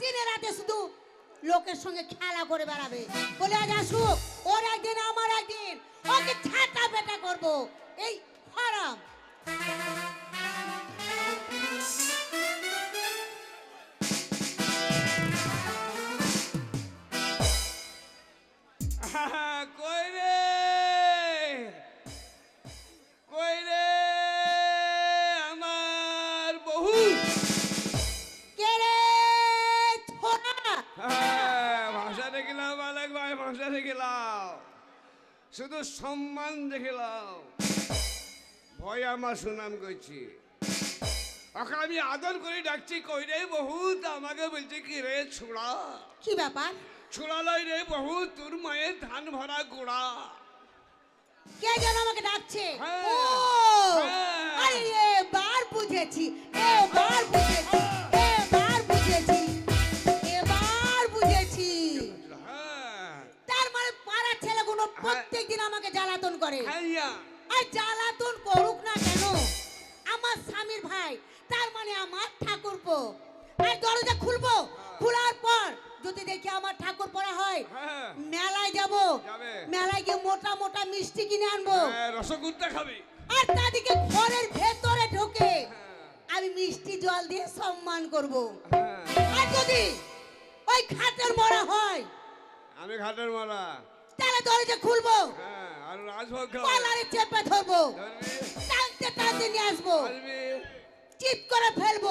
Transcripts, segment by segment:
দিনে রাতে শুধু লোকের সঙ্গে খেলা করে বেড়াবে। বলে, আজ আসুক। ওর একদিন, আমার একদিন। ওকে ছাতা পেটা করব। এই হারাম। ভাই ভাষা দেখিলাম শুধু সম্মান দেখিলাম ভয় আমার সুনাম করছি। ওকে আমি আদর করে ডাকছি কই রে বহুত? আমাকে বলছে কি রে ছোড়া? কি ব্যাপার? ছোড়া লই রে বহু তোর মায়ের ধান ভরা গোড়া। কে যেন আমাকে ডাকছে? হ্যাঁ, ও! হ্যাঁ। আরে এবার বুঝেছি এবার বুঝেছি। জ্বালাতন করে। আর জ্বালাতন করুক না কেন? আমার স্বামীর ভাই তার মানে আমার ঠাকুরপো। আর দরজা খুলবো খোলার পর যদি দেখি আমার ঠাকুর পড়া হয় হ্যাঁ। মেলায় যাব। মেলায় গিয়ে মোটা মোটা মিষ্টি কিনে আনব। হ্যাঁ, রসগোল্লা খাবে। আর তাদেরকে ঘরের ভেতরে ঢোকে হ্যাঁ, আমি মিষ্টি জল দিয়ে সম্মান করব। আর যদি ওই খাটের মরা হয় আমি ঘাটের মারা। তাহলে দরজা খুলবো। হ্যাঁ। আর খাবে। কলারে চেপে ধরবো। টানতে টানতে নিয়ে আসব। আসবি চিপ করে ফেলব।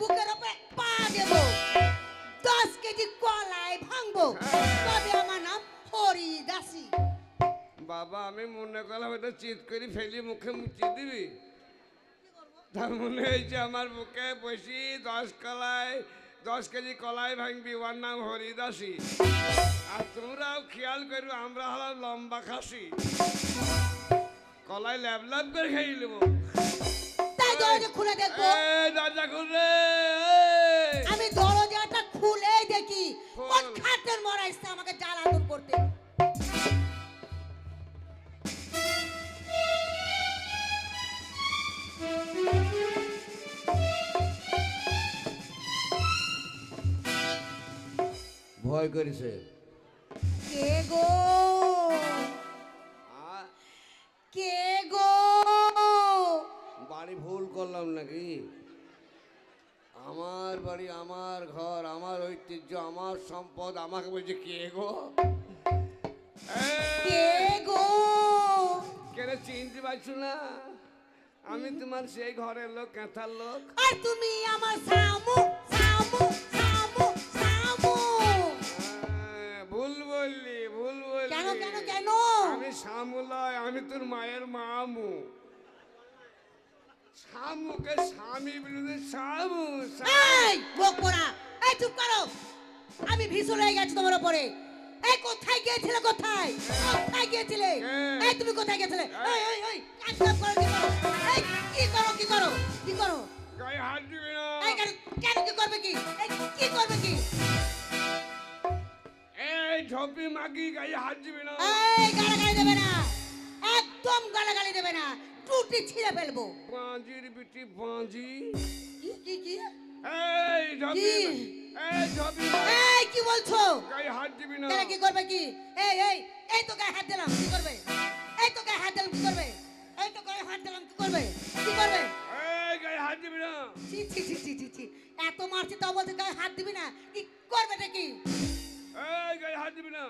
বুকের উপরে পা দেবো। দশ কেজি কলাই ভাঙবো। তবে আমার নাম হরি দাসী বাবা আমি মনে করলাম এটা চিত করে ফেলি মুখে মুচি দিবি। তার মনে হয়েছে আমার বুকে বসি দশ কলাই দশ কেজি কলাই ভাঙবি ওর নাম হরিদাসী। আর তোমরাও খেয়াল করু আমরা হলাম লম্বা খাসি। কলাই ল্যাব ল্যাব করে খেয়ে নেব। তাই দরজা খুলে দেখব। দরজা খুলবে আমি দরজাটা খুলেই দেখি। কোন খোল। খাটের মরা এসছে আমাকে জ্বালাতন করতে। ভয় করেছে। কে গো? কে গো? বাড়ি ভুল করলাম নাকি? আমার বাড়ি আমার ঘর আমার ঐতিহ্য আমার সম্পদ আমাকে বলছে কে গো? কে গো? কেন চিনতে পারছ না? আমি তোমার সেই ঘরের লোক কেঁথার লোক। আর তুমি আমার সামু মায়ের মামু। শামুকে স্বামী বিরুদ্ধে শামু। এই পোড়া এই চুপ করো। আমি ভীষণ হয়ে গেছি তোমার উপরে। এই কোথায় গিয়েছিলে কোথায়? কোথায় গিয়েছিলে। এই তুমি কোথায় গিয়েছিলে? এই এই এই কাজ কাজ করো কি করো? এই কি করো কি করো? কি করো? গায়ে হাত দিবি না। এই কেন কেন কি করবে কি? এই কি করবে কি? এই ঝপি মাগি গায়ে হাত দিবি না। এই দেবে না। একদম গালাগালি দেবে না টুটি ছিঁড়ে ফেলব। বাঁজির বিটি বাঁজি। কি কি কি? এই কি? এই ঝপি এই কি বলছো? গায়ে হাত দিবি না। তাহলে কি করবে কি? এই এই এই তো গায়ে হাত দিলাম কি করবে? এই তো গায়ে হাত দিলাম কি করবে? এই তো গায়ে হাত দিলাম কি করবে? কি করবে? এই গায়ে হাত দিবি না। ছি ছি ছি ছি ছি। এত মারছি তাও বলছে গায়ে হাত দিবি না কি করবে এটা কি? এই গায়ে হাত দিবি না।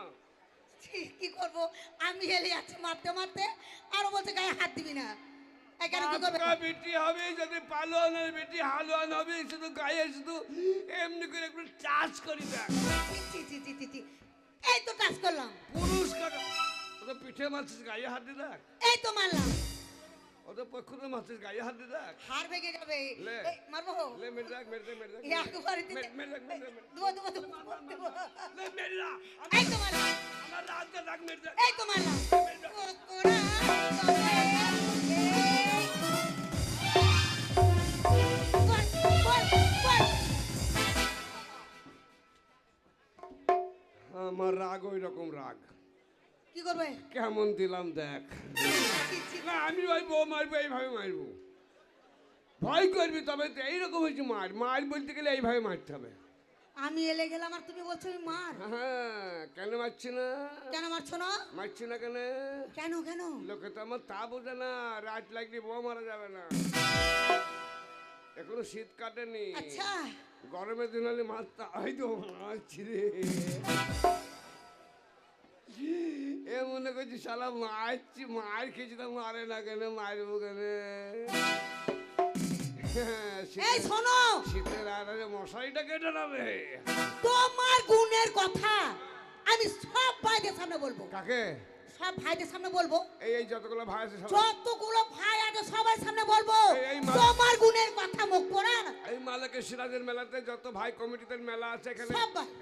কি করব? আমি হেলে যাচ্ছি মারতে মারতে আরও বলছে গায়ে হাত দিবি না। এই কেন কি করবে? আপকা বেটি হবে যদি পালোয়ানের বেটি হালুয়ান হবে শুধু গায়ে শুধু এমনি করে একটু চাষ করি দেখ। ছি ছি ছি ছি ছি এই তো টাচ করলাম। পুরুষ কাটা পিঠে মারছিস গায়ে হাত দিয়ে দেখ। এই তো মারলাম। ও তো পক্ষরে মারছিস গায়ে হাত দিয়ে দেখ। হার ভেঙে যাবে। মারবো? লে মেরে দেখ মেরে দেখ মেরে দেখ। একবারে মেরে- মেরে দেখ মেরে দেখ মেরে দেখ। দেবো দেবো দেবো দেবো লে মেরে দেখ। এই তো মারলাম। আমার এই রাগ ওই রকম রাগ কি করবে? কেমন দিলাম দেখ। আমি ওই বউ মারবো এইভাবে মারবো। ভয় করবি তবে তো এইরকম হয়েছে মার। মার বলতে গেলে এইভাবে মারতে হবে। আমি এলে গেলাম আর তুমি বলছো আমি মার। হ্যাঁ কেন মারছি না? কেন মারছো না? মারছি না কেন? কেন কেন? লোকে তো আমার তা বোঝে না রাত লাগলে বউ মারা যাবে না। এখনও শীত কাটেনি। আচ্ছা। গরমের দিন হলে মারতে হয় তো মারছি রে। এ মনে করছি শালা মারছি মার খেয়েছি তো মারে না কেন মারবো কেন? এই শীতের- শোনো। শীতের আড়ালে মশারিটা কেটে নেবে। তোমার গুণের কথা আমি সব ভাইদের সামনে বলব। কাকে? সব ভাইদের সামনে বলব। এই এই যতগুলো ভাই আছে যতগুলো ভাই আছে সবার সামনে বলব। এই, এই তোমার গুণের কথা মুখ পড়া এই মালাকে সিরাজের মেলাতে যত ভাই কমিটিতে মেলা আছে এখানে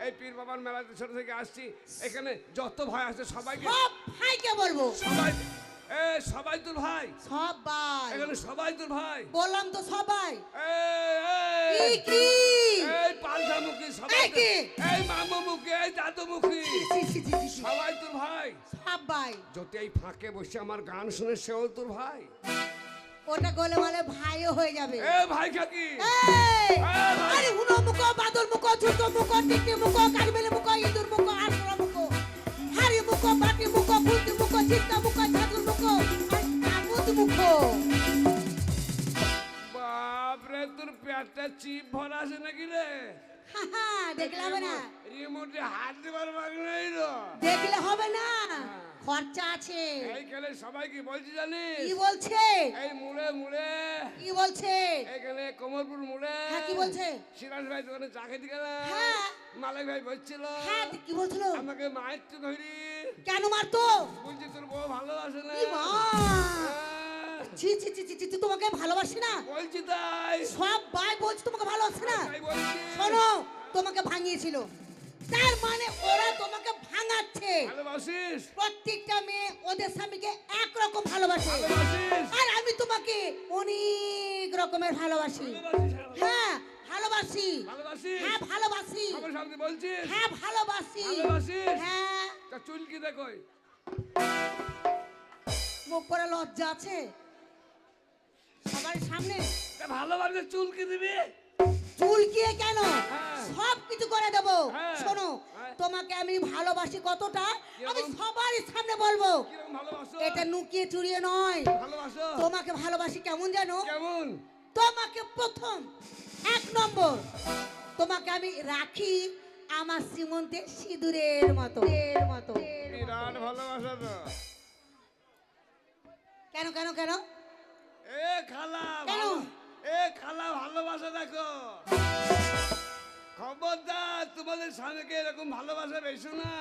এই পীর বাবার মেলাতে ছোট থেকে আসছি। এখানে যত ভাই আছে সবাইকে সব ভাইকে বলব। সবাই এ সবাই তোর ভাই। সব ভাই এখানে সবাই তোর ভাই। বললাম তো সবাই। এই, কি এই, পালসামুখী সবাই কি? এই মামুমুখী এই দাদুমুখী। সবাই ভাই। যদি এই ফাঁকে বসে আমার গান শুনে সেও তোর ভাই। ওটা গলে বলে ভাইও হয়ে যাবে। এ ভাই কাকি। আরে হুনো মুখ বাদল মুখ ঝুটো মুখ টিকি মুখ কারবেলে মুখ ইঁদুর মুখ আটরা মুখ হারি মুখ বাটি মুখ ফুলতি মুখ চিত্তা পেটটা চিপ ভরা আছে নাকি রে? না। রিমোটে হাত দেবার দেখলে হবে না। খরচা আছে। এইখানে সবাই কি বলছি কি বলছে? এই মুড়ে মুড়ে। কি বলছে? এখানে মুড়ে। হ্যাঁ, কি বলছে? সিরাজ ভাই দোকানে চা খেতে গেল। হ্যাঁ। মালিক ভাই বলছিল হ্যাঁ কি বলছিল? আমাকে মায়ের তো ধরি কেন মারতো? বলছি তোর বউ না। কি মা! হ্যাঁ, ছি ছি ছি ছি, ছি তোমাকে ভালোবাসি না। বলছি তাই। সব ভাই বলছে তোমাকে ভালোবাসে না। শোনো তোমাকে ভাঙিয়েছিল। তার মানে ওরা তোমাকে ভাঙাচ্ছে। ভালোবাসিস? প্রত্যেকটা মেয়ে ওদের স্বামীকে একরকম ভালোবাসে। ভালোবাসিস? আর আমি তোমাকে অনেক রকমের ভালোবাসি। হ্যাঁ ভালোবাসি। হ্যাঁ ভালোবাসি। বলছিস? হ্যাঁ ভালোবাসি? হ্যাঁ। তা চুল কি দেখো মুখ করে লজ্জা আছে? সবার সামনে। তা ভালোবাসে চুল কি দিবি। চুলকিয়ে কেন? হ্যাঁ। সব কিছু করে দেবো। হ্যাঁ। শোনো হ্যাঁ। তোমাকে আমি ভালোবাসি কতটা? আমি সবার সামনে বলব। এটা নুকিয়ে চুরিয়ে নয়। তোমাকে ভালোবাসি কেমন জানো? তোমাকে প্রথম এক নম্বর। তোমাকে আমি রাখি আমার সীমন্তে সিঁদুরের মতো। এর মতো। কেন কেন কেন? এ খালা কেন? ভালো- এ খালা ভালোবাসা দেখো খবরদার তোমাদের স্বামীকে এরকম ভালোবাসা বেশো না